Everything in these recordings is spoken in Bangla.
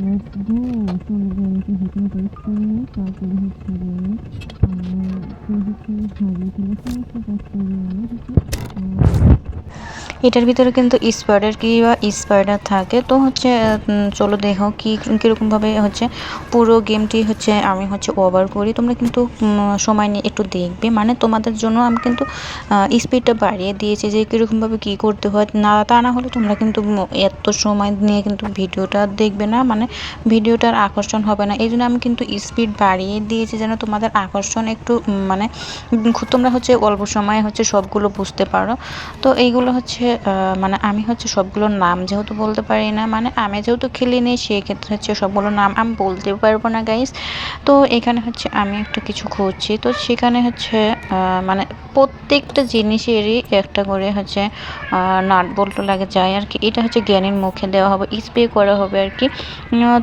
লেটস গো চলো গেমটি হেঁটে করে তারপরে হচ্ছে গিয়ে হচ্ছে হারিয়ে ফেলে সমস্ত কাজ করে আমি হচ্ছে এটার ভিতরে কিন্তু স্পাইডার কি বা স্পাইডার থাকে। তো হচ্ছে চলো দেখো কি কীরকমভাবে হচ্ছে পুরো গেমটি হচ্ছে আমি হচ্ছে ওভার করি। তোমরা কিন্তু সময় নিয়ে একটু দেখবে। মানে তোমাদের জন্য আমি কিন্তু স্পিডটা বাড়িয়ে দিয়েছি যে কীরকমভাবে কী করতে হয়। না, তা না হলে তোমরা কিন্তু এত সময় নিয়ে কিন্তু ভিডিওটা দেখবে না। মানে ভিডিওটার আকর্ষণ হবে না। এই জন্য আমি কিন্তু স্পিড বাড়িয়ে দিয়েছি যেন তোমাদের আকর্ষণ একটু মানে তোমরা হচ্ছে অল্প সময়ে হচ্ছে সবগুলো বুঝতে পারো। তো এইগুলো হচ্ছে মানে আমি হচ্ছে সবগুলোর নাম যেহেতু বলতে পারি না মানে আমি যেহেতু খেলিনি, সেক্ষেত্রে হচ্ছে সবগুলোর নাম আমি বলতে পারব না গাইস তো এখানে হচ্ছে আমি একটা কিছু খুঁজছি। তো সেখানে হচ্ছে মানে প্রত্যেকটা জিনিসেরই একটা করে হচ্ছে নাট বল্টু লাগে যায় আর কি। এটা হচ্ছে জ্ঞানীর মুখে দেওয়া হবে, স্প্রে করা হবে আর কি।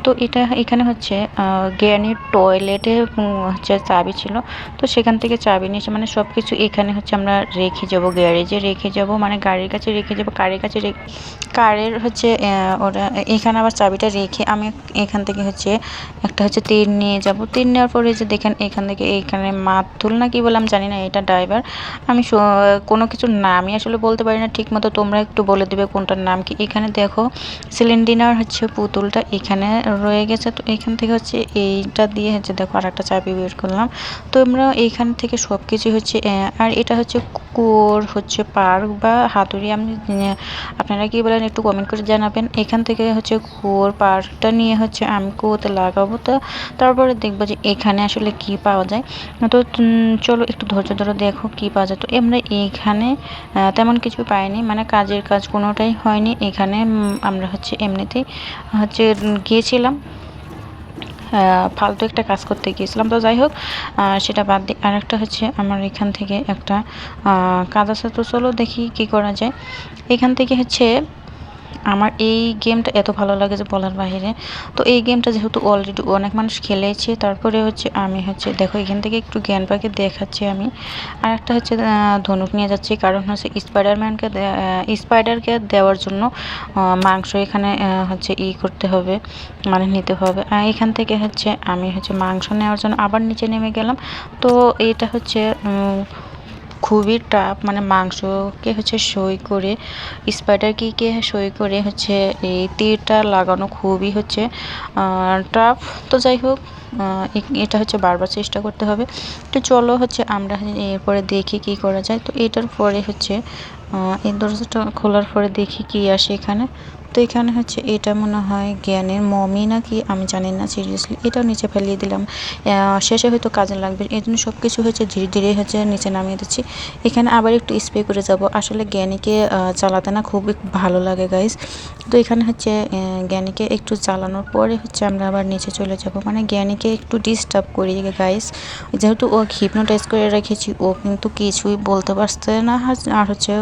তো এটা এখানে হচ্ছে জ্ঞানীর টয়লেটে হচ্ছে চাবি ছিল। তো সেখান থেকে চাবি নিয়ে মানে সব কিছু এখানে হচ্ছে আমরা রেখে যাব গ্যারেজে রেখে যাব। মানে গাড়ির কাছে রেখে যাব, কারের কাছে কারের হচ্ছে ওরা এখানে আবার চাবিটা রেখে আমি এখান থেকে হচ্ছে একটা হচ্ছে তীর নিয়ে যাব। তীর নেওয়ার পরে যে দেখেন এখান থেকে এইখানে মাতুল না কি বললাম জানি না, এটা ড্রাইভার। আমি কোনো কিছুর নামই আসলে বলতে পারি না ঠিক মতো তোমরা একটু বলে দেবে কোনটার নাম কি। এখানে দেখো সিলিন্ডিনার হচ্ছে পুতুলটা এখানে রয়ে গেছে, তো এখান থেকে হচ্ছে এইটা দিয়ে হচ্ছে দেখো আর একটা চাবি বের করলাম। তো আমরা এইখান থেকে সব কিছু হচ্ছে আর এটা হচ্ছে কুয়োর হচ্ছে পার্ক বা হাতুড়ি, আমি আপনারা কি বলেন একটু কমেন্ট করে জানাবেন। এখান থেকে হচ্ছে কুয়োর পার্কটা নিয়ে হচ্ছে আমি কুয়োতে লাগাবো তো। তারপরে দেখব যে এখানে আসলে কি পাওয়া যায়। তো চলো একটু ধৈর্য ধরে দেখো কি পাওয়া যায়। তো আমরা এইখানে আহ, তেমন কিছু পাইনি। মানে কাজের কাজ কোনোটাই হয়নি। এখানে আমরা হচ্ছে এমনিতেই হচ্ছে গিয়েছিলাম। ফালতু একটা কাজ করতে গিয়েছিলাম। তো যাই হোক সেটা বাদ দিয়ে আরেকটা হচ্ছে আমার এখান থেকে একটা কাজ আছে। তো চলো দেখি কি করা যায়। এখান থেকে হচ্ছে আমার এই গেমটা এত ভালো লাগে যে বলার বাইরে তো এই গেমটা যেহেতু অলরেডি অনেক মানুষ খেলেছে, তারপরে হচ্ছে আমি হচ্ছে, দেখো, এখান থেকে একটু জ্ঞান পাখি দেখাচ্ছি আমি। আর একটা হচ্ছে ধনুক নিয়ে যাচ্ছি, কারণ হচ্ছে স্পাইডারম্যানকে স্পাইডারকে দেওয়ার জন্য মাংস এখানে হচ্ছে ই করতে হবে মানে নিতে হবে। এখান থেকে হচ্ছে আমি হচ্ছে মাংস নেওয়ার জন্য আবার নিচে নেমে গেলাম। তো এটা হচ্ছে খুবই টাফ মানে মাংসকে হচ্ছে সই করে স্পাইডার কিকে সই করে হচ্ছে এই তীরটা লাগানো খুবই হচ্ছে টাফ তো যাই হোক এটা হচ্ছে বারবার চেষ্টা করতে হবে। তো চলো হচ্ছে আমরা এরপরে দেখি কি করা যায়। তো এটার পরে হচ্ছে এই দরজাটা খোলার পরে দেখি কি আসে এখানে। তো এখানে হচ্ছে এটা মনে হয় জ্ঞানের মমি না কি আমি জানি না সিরিয়াসলি এটাও নিচে ফেলিয়ে দিলাম। শেষে হয়তো কাজে লাগবে। এই জন্য সব কিছু হচ্ছে ধীরে ধীরে হচ্ছে নিচে নামিয়ে দিচ্ছি। এখানে আবার একটু স্প্রে করে যাব। আসলে জ্ঞানীকে চালাতে না খুবই ভালো লাগে গাইস তো এখানে হচ্ছে জ্ঞানীকে একটু চালানোর পরে হচ্ছে আমরা আবার নিচে চলে যাব। মানে জ্ঞানীকে একটু ডিস্টার্ব করি গাইস যেহেতু ও হিপনোটাইজ করে রেখেছি, ও কিন্তু কিছুই বলতে পারছে না, আর- আর হচ্ছে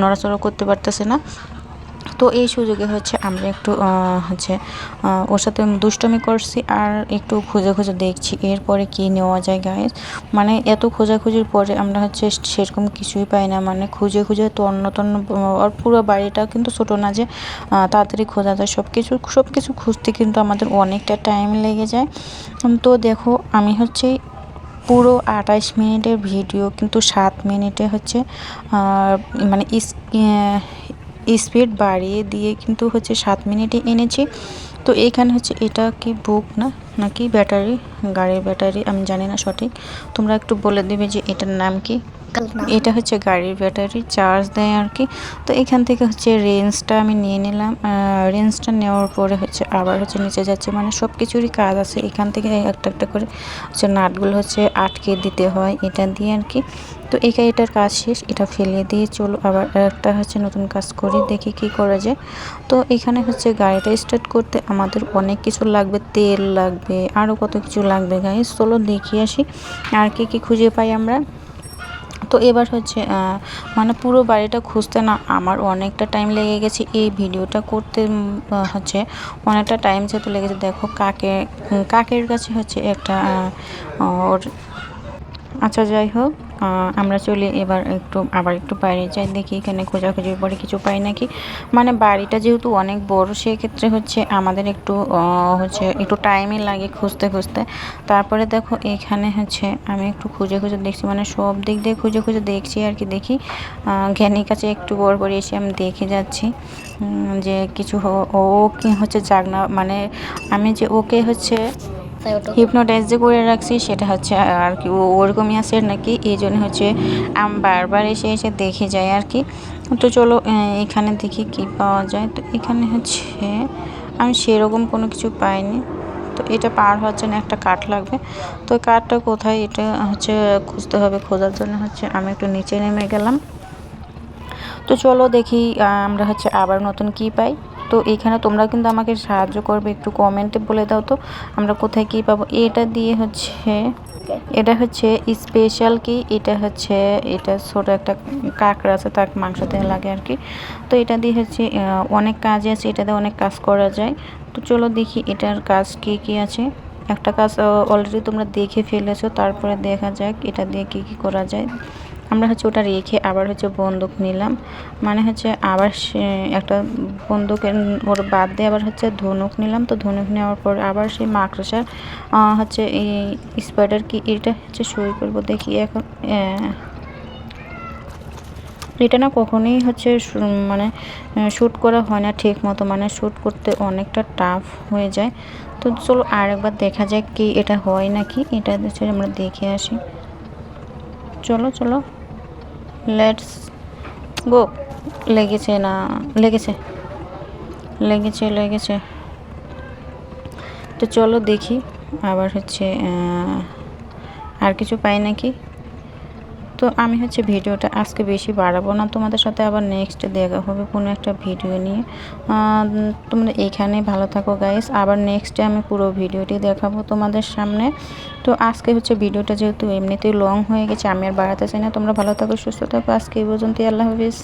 নড়াচড়া করতে পারতেছে না। তো এই সুযোগে হচ্ছে আমরা একটু হচ্ছে ওর সাথে দুষ্টমি করছি আর একটু খুঁজে খুঁজে দেখছি এরপরে কি নেওয়া যায় গায়ে মানে এত খোঁজাখুঁজির পরে আমরা হচ্ছে সেরকম কিছুই পাই না। মানে খুঁজে খুঁজে তন্ন তন্ন আর পুরো বাড়িটা কিন্তু ছোটো না যে তাড়াতাড়ি খোঁজা যায়। সব কিছু সব কিছু খুঁজতে কিন্তু আমাদের অনেকটা টাইম লেগে যায়। তো দেখো, আমি হচ্ছে পুরো আঠাইশ মিনিটের ভিডিও কিন্তু সাত মিনিটে হচ্ছে মানে ইস স্পিড বাড়িয়ে দিয়ে কিন্তু হচ্ছে সাত মিনিটে এনেছি। তো এখানে হচ্ছে এটা কি বুক না? নাকি ব্যাটারি? গাড়ির ব্যাটারি, আমি জানি না সঠিক। তোমরা একটু বলে দেবে যে এটার নাম কি? এটা হচ্ছে গাড়ির ব্যাটারি, চার্জ দেয় আর কি। তো এখান থেকে হচ্ছে রেঞ্জটা আমি নিয়ে নিলাম। রেঞ্জটা নেওয়ার পরে হচ্ছে আবার হচ্ছে নিচে যাচ্ছে। মানে সব কিছুরই কাজ আছে। এখান থেকে একটা একটা করে হচ্ছে নাটগুলো হচ্ছে আটকে দিতে হয় এটা দিয়ে আর কি। তো এই এটার কাজ শেষ। এটা ফেলে দিয়ে চলো আবার একটা হচ্ছে নতুন কাজ করি, দেখি কি করা যায়। তো এখানে হচ্ছে গাড়িটা স্টার্ট করতে আমাদের অনেক কিছু লাগবে। তেল লাগবে আরও কত কিছু লাগবে গাড়ি চলো দেখি আসি। আর কি কি খুঁজে পাই আমরা? তো এবার হচ্ছে মানে পুরো বাড়িটা খুঁজতে না আমার অনেকটা টাইম লেগে গেছে। এই ভিডিওটা করতে হচ্ছে অনেকটা টাইম যেহেতু লেগেছে, দেখো কাকে কাকের কাছে হচ্ছে একটা ওর আচ্ছা যাই হোক আমরা চলি এবার একটু, আবার একটু বাইরে যাই, দেখি এখানে খোঁজাখুঁজির পরে কিছু পাই নাকি। মানে বাড়িটা যেহেতু অনেক বড়, সেক্ষেত্রে হচ্ছে আমাদের একটু হচ্ছে একটু টাইমই লাগে খুঁজতে খুঁজতে। তারপরে দেখো, এখানে হচ্ছে আমি একটু খুঁজে খুঁজে দেখছি মানে সব দিক দিয়ে খুঁজে খুঁজে দেখছি আর কি, দেখি। জ্ঞানীর কাছে একটু বড় করে এসে আমি দেখে যাচ্ছি যে কিছু ও কি হচ্ছে জাগনা মানে আমি যে ওকে হচ্ছে হিপনোটাইজ যে করে রাখছি সেটা হচ্ছে আর কি ওরকমই আছে নাকি? এই জন্য হচ্ছে আমি বারবার এসে এসে দেখে যাই আর কি। তো চলো এখানে দেখি কি পাওয়া যায়। তো এখানে হচ্ছে আমি সেরকম কোনো কিছু পাইনি। তো এটা পার হওয়ার জন্য একটা কাঠ লাগবে। তো কাঠটা কোথায়? এটা হচ্ছে খুঁজতে হবে, খোঁজার জন্য হচ্ছে আমি একটু নিচে নেমে গেলাম। তো চলো দেখি আমরা হচ্ছে আবার নতুন কি পাই। তো এখানে তোমরা কিন্তু আমাকে সাহায্য করবে, একটু কমেন্টে বলে দাও তো, আমরা কোথায় কি পাবো? এটা দিয়ে হচ্ছে, এটা হচ্ছে স্পেশাল কি? এটা হচ্ছে, এটা ছোট একটা কাঁকড়া আছে, তার মাংস দেওয়া লাগে আর কি তো এটা দিয়ে হচ্ছে অনেক কাজ আছে, এটা দিয়ে অনেক কাজ করা যায়। তো চলো দেখি এটার কাজ কি কি আছে। একটা কাজ অলরেডি তোমরা দেখে ফেলেছো, তারপরে দেখা যাক এটা দিয়ে কি কি করা যায়। আমরা হচ্ছে ওটা রেখে আবার হচ্ছে বন্দুক নিলাম। মানে হচ্ছে আবার একটা বন্দুকের ওর বাদ দিয়ে আবার হচ্ছে ধনুক নিলাম। তো ধনুক নেওয়ার পর আবার সেই মাকড়সার হচ্ছে এই স্পাইডার কি, এটা হচ্ছে সই করব দেখি এখন এটা না কখনোই হচ্ছে মানে শ্যুট করা হয় না ঠিক মতো। মানে শ্যুট করতে অনেকটা টাফ হয়ে যায়। তো চলো আরেকবার দেখা যাক কি এটা হয় নাকি। এটা হচ্ছে আমরা দেখে আসি। চলো চলো। লেটস গো লেগেছে না, লেগেছে লেগেছে লেগেছে। তো চলো দেখি, আবার হচ্ছে আর কিছু পাই নাকি? তো আমি হচ্ছে ভিডিওটা আজকে বেশি বাড়াবো না। তোমাদের সাথে আবার নেক্সট দেখা হবে কোনো একটা ভিডিও নিয়ে। তোমরা এখানে ভালো থাকো গাইস আবার নেক্সটে আমি পুরো ভিডিওটি দেখাবো তোমাদের সামনে। তো আজকে হচ্ছে ভিডিওটা যেহেতু এমনিতেই লং হয়ে গেছে, আমি আর বাড়াতে চাই না। তোমরা ভালো থাকো, সুস্থ থাকো। আজকে এই পর্যন্তই, আল্লাহ হাফিজ।